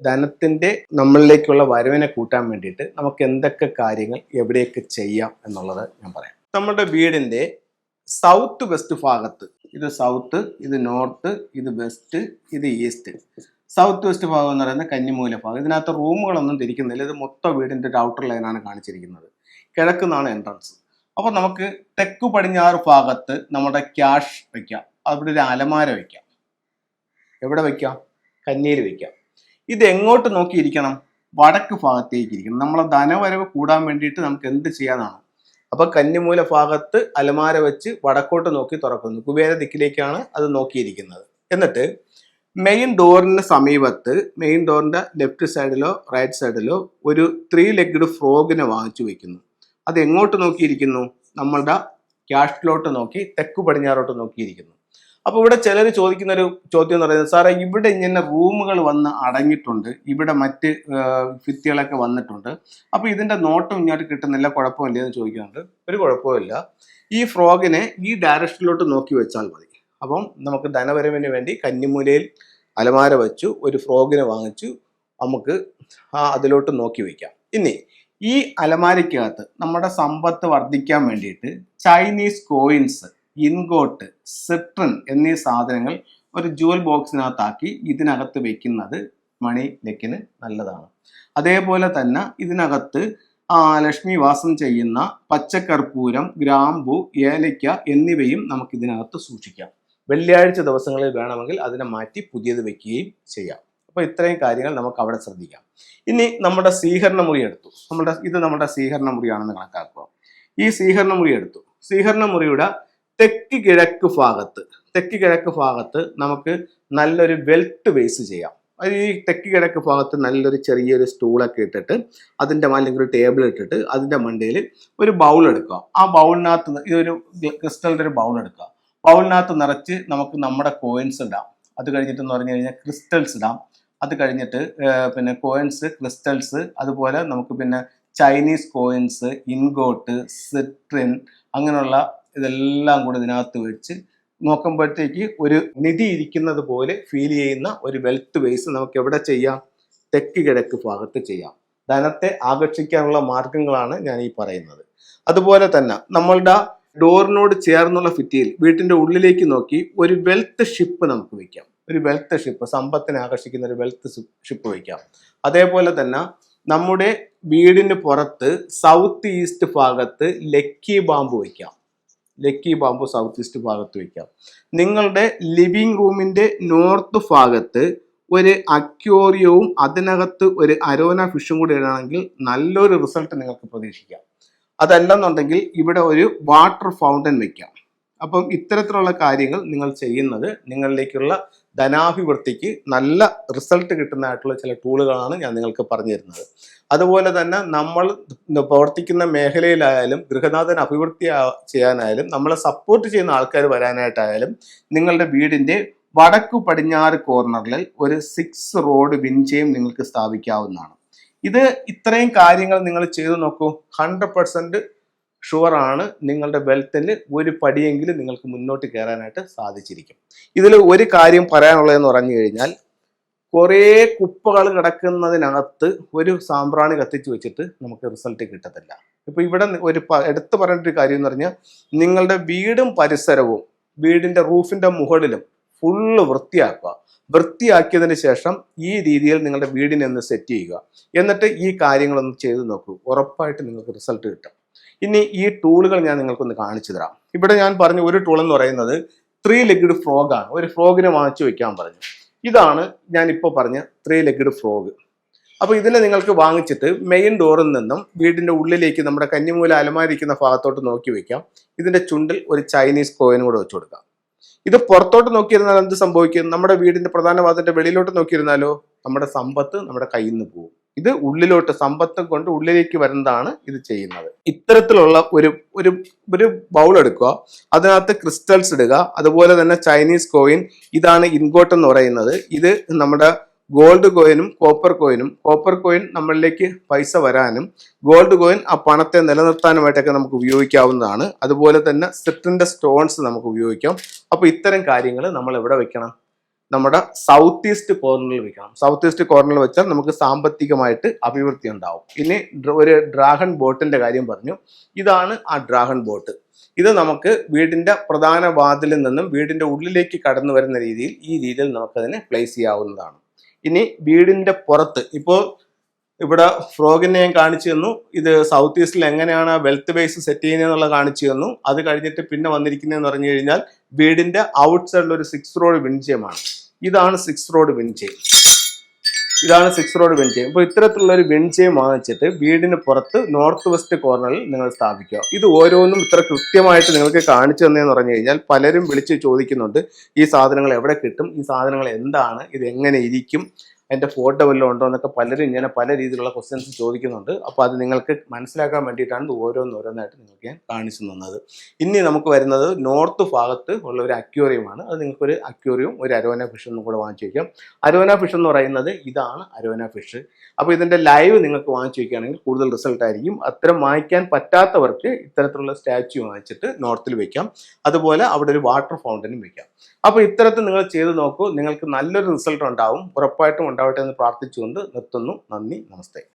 ധനത്തിന്റെ നമ്മളിലേക്കുള്ള വരവിനെ കൂട്ടാൻ വേണ്ടിയിട്ട് നമുക്ക് എന്തൊക്കെ കാര്യങ്ങൾ എവിടെയൊക്കെ ചെയ്യാം എന്നുള്ളത് ഞാൻ പറയാം. നമ്മുടെ വീടിന്റെ സൗത്ത് വെസ്റ്റ് ഭാഗത്ത് ഇത് സൗത്ത് ഇത് നോർത്ത് ഇത് വെസ്റ്റ് ഇത് ഈസ്റ്റ് സൗത്ത് വെസ്റ്റ് ഭാഗം എന്ന് പറയുന്നത് കന്നിമൂല ഭാഗം. ഇതിനകത്ത് റൂമുകളൊന്നും തിരിക്കുന്നില്ല. ഇത് മൊത്തം വീടിന്റെ ഒരു ഔട്ടർ ലൈനാണ് കാണിച്ചിരിക്കുന്നത്. കിഴക്കുന്നാണ് എൻട്രൻസ് അപ്പോൾ നമുക്ക് തെക്ക് പടിഞ്ഞാറ് ഭാഗത്ത് നമ്മുടെ ക്യാഷ് വെക്കാം അവിടെ ഒരു അലമാര വെക്കാം എവിടെ വെക്കാം കന്നിയിൽ വെക്കാം ഇത് എങ്ങോട്ട് നോക്കിയിരിക്കണം? വടക്ക് ഭാഗത്തേക്ക് ഇരിക്കണം. നമ്മളെ ധനവരവ് കൂടാൻ വേണ്ടിയിട്ട് നമുക്ക് എന്ത് ചെയ്യാനാണ്? അപ്പൊ കന്നിമൂല ഭാഗത്ത് അലമാര വെച്ച് വടക്കോട്ട് നോക്കി തുറക്കുന്നു. കുബേര ദിക്കിലേക്കാണ് അത് നോക്കിയിരിക്കുന്നത്. എന്നിട്ട് മെയിൻ ഡോറിന് സമീപത്ത് മെയിൻ ഡോറിന്റെ ലെഫ്റ്റ് സൈഡിലോ റൈറ്റ് സൈഡിലോ ഒരു ത്രീ ലെഗ്ഡ് ഫ്രോഗിനെ വാങ്ങിച്ചു വെക്കുന്നു. അത് എങ്ങോട്ട് നോക്കിയിരിക്കുന്നു? നമ്മളുടെ ക്യാഷ്ലോട്ട് നോക്കി തെക്ക് പടിഞ്ഞാറോട്ട് നോക്കിയിരിക്കുന്നു. അപ്പോൾ ഇവിടെ ചിലർ ചോദിക്കുന്ന ഒരു ചോദ്യം എന്ന് പറയുന്നത് സാറേ ഇവിടെ ഇങ്ങനെ റൂമുകൾ വന്ന് അടങ്ങിയിട്ടുണ്ട്. ഇവിടെ മറ്റ് ഭിത്തികളൊക്കെ വന്നിട്ടുണ്ട്. അപ്പോൾ ഇതിന്റെ നോട്ടം ഇങ്ങോട്ട് കിട്ടുന്നില്ല കുഴപ്പമില്ല എന്ന് ചോദിക്കുന്നുണ്ട്. ഒരു കുഴപ്പമില്ല ഈ ഫ്രോഗിനെ ഈ ഡയറക്ഷനിലോട്ട് നോക്കി വെച്ചാൽ മതി. അപ്പം നമുക്ക് ധനവരവിന് വേണ്ടി കന്നിമൂലയിൽ അലമാര വെച്ചു ഒരു ഫ്രോഗിനെ വാങ്ങിച്ചു നമുക്ക് അതിലോട്ട് നോക്കി വയ്ക്കാം ഇനി ഈ അലമാരയ്ക്കകത്ത് നമ്മുടെ സമ്പത്ത് വർദ്ധിക്കാൻ വേണ്ടിയിട്ട് ചൈനീസ് കോയിൻസ് ഇൻഗോട്ട് സെട്രൻ എന്നീ സാധനങ്ങൾ ഒരു ജുവൽ ബോക്സിനകത്താക്കി ഇതിനകത്ത് വെക്കുന്നത് മണി ലക്കിന് നല്ലതാണ്. അതേപോലെ തന്നെ ഇതിനകത്ത് ലക്ഷ്മി വാസം ചെയ്യുന്ന പച്ചക്കർപ്പൂരം ഗ്രാമ്പു ഏലയ്ക്ക എന്നിവയും നമുക്ക് ഇതിനകത്ത് സൂക്ഷിക്കാം. വെള്ളിയാഴ്ച ദിവസങ്ങളിൽ വേണമെങ്കിൽ അതിനെ മാറ്റി പുതിയത് വെക്കുകയും ചെയ്യാം. അപ്പോൾ ഇത്രയും കാര്യങ്ങൾ നമുക്ക് അവിടെ ശ്രദ്ധിക്കാം. ഇനി നമ്മുടെ സ്വീകരണ മുറി എടുത്തു. നമ്മുടെ ഇത് നമ്മുടെ സ്വീകരണ മുറിയാണെന്ന് കണക്കാക്കുക. ഈ സ്വീകരണ മുറി എടുത്തു. സ്വീകരണ മുറിയുടെ തെക്ക് കിഴക്ക് ഭാഗത്ത് തെക്ക് കിഴക്ക് ഭാഗത്ത് നമുക്ക് നല്ലൊരു വെൽത്ത് ബേസ് ചെയ്യാം. അത് ഈ തെക്ക് കിഴക്ക് ഭാഗത്ത് നല്ലൊരു ചെറിയൊരു സ്റ്റൂളൊക്കെ ഇട്ടിട്ട് അതിന്റെ അല്ലെങ്കിൽ ഒരു ടേബിൾ ഇട്ടിട്ട് അതിന്റെ മണ്ടയിൽ ഒരു ബൗൾ എടുക്കുക. ആ ബൗളിനകത്ത് ഇതൊരു ക്രിസ്റ്റലിന്റെ ഒരു ബൗൾ എടുക്കുക. ബൗളിനകത്ത് നിറച്ച് നമുക്ക് നമ്മുടെ കോയിൻസ് ഇടാം. അത് കഴിഞ്ഞിട്ടെന്ന് പറഞ്ഞു കഴിഞ്ഞാൽ ക്രിസ്റ്റൽസ് ഇടാം. അത് കഴിഞ്ഞിട്ട് പിന്നെ കോയിൻസ് ക്രിസ്റ്റൽസ് അതുപോലെ നമുക്ക് പിന്നെ ചൈനീസ് കോയിൻസ് ഇൻഗോട്ട് സിട്രിൻ അങ്ങനെയുള്ള ഇതെല്ലാം കൂടെ ഇതിനകത്ത് വെച്ച് നോക്കുമ്പോഴത്തേക്ക് ഒരു നിധി ഇരിക്കുന്നത് പോലെ ഫീൽ ചെയ്യുന്ന ഒരു വെൽത്ത് ബേസ് നമുക്ക് എവിടെ ചെയ്യാം? തെക്ക് കിഴക്ക് ഭാഗത്ത് ചെയ്യാം. ധനത്തെ ആകർഷിക്കാനുള്ള മാർഗങ്ങളാണ് ഞാൻ ഈ പറയുന്നത്. അതുപോലെ തന്നെ നമ്മളുടെ ഡോറിനോട് ചേർന്നുള്ള ഫിറ്റിയിൽ വീട്ടിന്റെ ഉള്ളിലേക്ക് നോക്കി ഒരു വെൽത്ത് ഷിപ്പ് നമുക്ക് വയ്ക്കാം ഒരു വെൽത്ത് ഷിപ്പ് സമ്പത്തിനെ ആകർഷിക്കുന്ന ഒരു വെൽത്ത് ഷിപ്പ് വയ്ക്കാം അതേപോലെ തന്നെ നമ്മുടെ വീടിന് പുറത്ത് സൗത്ത് ഈസ്റ്റ് ഭാഗത്ത് ലക്കി ബാമ്പ് വയ്ക്കാം ലക്കി ബാമ്പ് സൗത്ത് ഈസ്റ്റ് ഭാഗത്ത് വയ്ക്കാം നിങ്ങളുടെ ലിവിംഗ് റൂമിന്റെ നോർത്ത് ഭാഗത്ത് ഒരു അക്യോറിയവും അതിനകത്ത് ഒരു അരോന ഫിഷും കൂടി ഇടുകയാണെങ്കിൽ നല്ലൊരു റിസൾട്ട് നിങ്ങൾക്ക് പ്രതീക്ഷിക്കാം. അതല്ലെന്നുണ്ടെങ്കിൽ ഇവിടെ ഒരു വാട്ടർ ഫൗണ്ടൻ വയ്ക്കാം അപ്പം ഇത്തരത്തിലുള്ള കാര്യങ്ങൾ നിങ്ങൾ ചെയ്യുന്നത് നിങ്ങളിലേക്കുള്ള ധനാഭിവൃദ്ധിക്ക് നല്ല റിസൾട്ട് കിട്ടുന്നതായിട്ടുള്ള ചില ടൂളുകളാണ് ഞാൻ നിങ്ങൾക്ക് പറഞ്ഞു തരുന്നത് അതുപോലെ തന്നെ നമ്മൾ പ്രവർത്തിക്കുന്ന മേഖലയിലായാലും ഗൃഹനാഥൻ അഭിവൃദ്ധി ചെയ്യാനായാലും നമ്മളെ സപ്പോർട്ട് ചെയ്യുന്ന ആൾക്കാർ വരാനായിട്ടായാലും നിങ്ങളുടെ വീടിന്റെ വടക്കു പടിഞ്ഞാറ് കോർണറിൽ ഒരു സിക്സ് റോഡ് വിൻചയും നിങ്ങൾക്ക് സ്ഥാപിക്കാവുന്നതാണ്. ഇത് ഇത്രയും കാര്യങ്ങൾ നിങ്ങൾ ചെയ്തു നോക്കൂ. ഹൺഡ്രഡ് ആണ് നിങ്ങളുടെ വെൽത്തിന് ഒരു പടിയെങ്കിലും നിങ്ങൾക്ക് മുന്നോട്ട് കയറാനായിട്ട് സാധിച്ചിരിക്കും. ഇതിൽ ഒരു കാര്യം പറയാനുള്ളതെന്ന് പറഞ്ഞു കഴിഞ്ഞാൽ കുറേ കുപ്പകൾ കിടക്കുന്നതിനകത്ത് ഒരു സാമ്പ്രാണി കത്തിച്ച് വെച്ചിട്ട് നമുക്ക് റിസൾട്ട് കിട്ടത്തില്ല. ഇപ്പം ഇവിടെ ഒരു എടുത്തു പറഞ്ഞിട്ടൊരു കാര്യം എന്ന് പറഞ്ഞാൽ നിങ്ങളുടെ വീടും പരിസരവും വീടിന്റെ റൂഫിന്റെ മുകളിലും ഫുള്ള് വൃത്തിയാക്കുക. വൃത്തിയാക്കിയതിന് ശേഷം ഈ രീതിയിൽ നിങ്ങളുടെ വീടിനെ ഒന്ന് സെറ്റ് ചെയ്യുക. എന്നിട്ട് ഈ കാര്യങ്ങളൊന്ന് ചെയ്തു നോക്കൂ. ഉറപ്പായിട്ട് നിങ്ങൾക്ക് റിസൾട്ട് കിട്ടും. ഇനി ഈ ടൂളുകൾ ഞാൻ നിങ്ങൾക്കൊന്ന് കാണിച്ചു തരാം. ഇവിടെ ഞാൻ പറഞ്ഞ ഒരു ടൂൾ എന്ന് പറയുന്നത് ത്രീ ലെഗ്ഡ് ഫ്രോഗ് ആണ്. ഒരു ഫ്രോഗിനെ വാങ്ങിച്ചു വെക്കാൻ പറഞ്ഞു. ഇതാണ് ഞാൻ ഇപ്പോൾ പറഞ്ഞ ത്രീ ലെഗ്ഡ് ഫ്രോഗ് അപ്പോൾ ഇതിനെ നിങ്ങൾക്ക് വാങ്ങിച്ചിട്ട് മെയിൻ ഡോറിൽ നിന്നും വീടിന്റെ ഉള്ളിലേക്ക് നമ്മുടെ കന്നിമൂല അലമാരിക്കുന്ന ഭാഗത്തോട്ട് നോക്കി വെക്കാം. ഇതിന്റെ ചുണ്ടിൽ ഒരു ചൈനീസ് കോയിനും കൂടെ വെച്ചു കൊടുക്കാം. ഇത് പുറത്തോട്ട് നോക്കിയിരുന്നാൽ എന്ത് സംഭവിക്കും? നമ്മുടെ വീടിന്റെ പ്രധാന വാതിന്റെ വെളിയിലോട്ട് നോക്കിയിരുന്നാലോ? നമ്മുടെ സമ്പത്ത് നമ്മുടെ കയ്യിൽ നിന്ന് പോകും ഇത് ഉള്ളിലോട്ട് സമ്പത്തും കൊണ്ട് ഉള്ളിലേക്ക് വരുന്നതാണ് ഇത് ചെയ്യുന്നത്. ഇത്തരത്തിലുള്ള ഒരു ഒരു ഒരു ബൗൾ എടുക്കുക. അതിനകത്ത് ക്രിസ്റ്റൽസ് ഇടുക. അതുപോലെ തന്നെ ചൈനീസ് കോയിൻ ഇതാണ് ഇൻഗോട്ട് എന്ന് പറയുന്നത്. ഇത് നമ്മുടെ ഗോൾഡ് കോയിനും കോപ്പർ കോയിനും കോപ്പർ കോയിൻ നമ്മളിലേക്ക് പൈസ വരാനും ഗോൾഡ് കോയിൻ ആ പണത്തെ നിലനിർത്താനുമായിട്ടൊക്കെ നമുക്ക് ഉപയോഗിക്കാവുന്നതാണ്. അതുപോലെ തന്നെ സെറ്റിന്റെ സ്റ്റോൺസ് നമുക്ക് ഉപയോഗിക്കാം. അപ്പോൾ ഇത്തരം കാര്യങ്ങൾ നമ്മൾ എവിടെ വെക്കണം? നമ്മുടെ സൗത്ത് ഈസ്റ്റ് കോർണറിൽ വെക്കണം. സൗത്ത് ഈസ്റ്റ് കോർണറിൽ വെച്ചാൽ നമുക്ക് സാമ്പത്തികമായിട്ട് അഭിവൃദ്ധി ഉണ്ടാവും. ഇനി ഒരു ഡ്രാഗൺ ബോട്ടിന്റെ കാര്യം പറഞ്ഞു. ഇതാണ് ആ ഡ്രാഗൺ ബോട്ട് ഇത് നമുക്ക് വീടിന്റെ പ്രധാന വാതിലിൽ നിന്നും വീടിന്റെ ഉള്ളിലേക്ക് കടന്നു വരുന്ന രീതിയിൽ ഈ രീതിയിൽ നമുക്കതിനെ പ്ലേസ് ചെയ്യാവുന്നതാണ്. ഇനി വീടിന്റെ പുറത്ത് ഇപ്പോൾ ഇവിടെ ഫ്രോഗിനെ ഞാൻ കാണിച്ചു തന്നു. ഇത് സൗത്ത് ഈസ്റ്റിൽ എങ്ങനെയാണ് വെൽത്ത് ബേസ് സെറ്റ് ചെയ്യുന്നതെന്നുള്ള കാണിച്ചു തന്നു. അത് കഴിഞ്ഞിട്ട് പിന്നെ വന്നിരിക്കുന്നതെന്ന് പറഞ്ഞു കഴിഞ്ഞാൽ വീടിന്റെ ഔട്ട് സൈഡിൽ ഒരു സിക്സ് റോഡ് വിൻചയമാണ് ഇതാണ് സിക്സ് റോഡ് വിൻചയം ഇതാണ് സിക്സ് റോഡ് വിൻചയം അപ്പോൾ ഇത്തരത്തിലുള്ള ഒരു വിൻചയം വാങ്ങിച്ചിട്ട് വീടിന് പുറത്ത് നോർത്ത് വെസ്റ്റ് കോർണറിൽ നിങ്ങൾ സ്ഥാപിക്കുക. ഇത് ഓരോന്നും ഇത്ര കൃത്യമായിട്ട് നിങ്ങൾക്ക് കാണിച്ചു തന്നതെന്ന് പറഞ്ഞു കഴിഞ്ഞാൽ പലരും വിളിച്ച് ചോദിക്കുന്നുണ്ട് ഈ സാധനങ്ങൾ എവിടെ കിട്ടും? ഈ സാധനങ്ങൾ എന്താണ്? ഇത് എങ്ങനെ ഇരിക്കും? അതിന്റെ ഫോട്ടോ വല്ലതും ഉണ്ടോ എന്നൊക്കെ പലരും ഇങ്ങനെ പല രീതിയിലുള്ള ക്വസ്റ്റ്യൻസ് ചോദിക്കുന്നുണ്ട്. അപ്പോൾ അത് നിങ്ങൾക്ക് മനസ്സിലാക്കാൻ വേണ്ടിയിട്ടാണ് ഓരോന്നോരോന്നായിട്ട് നിങ്ങൾക്ക് ഞാൻ കാണിച്ചു തന്നത്. ഇനി നമുക്ക് വരുന്നത് നോർത്ത് ഭാഗത്ത് ഉള്ള ഒരു അക്യൂറിയമാണ് അത് നിങ്ങൾക്കൊരു അക്വേറിയവും ഒരു അരോന ഫിഷ് എന്നും കൂടെ വാങ്ങിച്ചു വയ്ക്കാം. അരോന ഫിഷ് എന്ന് പറയുന്നത് ഇതാണ് അരോന ഫിഷ് അപ്പോൾ ഇതിന്റെ ലൈവ് നിങ്ങൾക്ക് വാങ്ങിച്ചു വയ്ക്കുകയാണെങ്കിൽ കൂടുതൽ റിസൾട്ട് ആയിരിക്കും. അത്തരം വാങ്ങിക്കാൻ പറ്റാത്തവർക്ക് ഇത്തരത്തിലുള്ള സ്റ്റാച്യു വാങ്ങിച്ചിട്ട് നോർത്തിൽ വയ്ക്കാം. അതുപോലെ അവിടെ ഒരു വാട്ടർ ഫൗണ്ടനും വെക്കാം അപ്പോൾ ഇത്തരത്തിൽ നിങ്ങൾ ചെയ്ത് നോക്കൂ. നിങ്ങൾക്ക് നല്ലൊരു റിസൾട്ട് ഉണ്ടാവും. ഉറപ്പായിട്ടും ഉണ്ടാവട്ടെ എന്ന് പ്രാർത്ഥിച്ചുകൊണ്ട് നിർത്തുന്നു. നന്ദി. നമസ്തേ.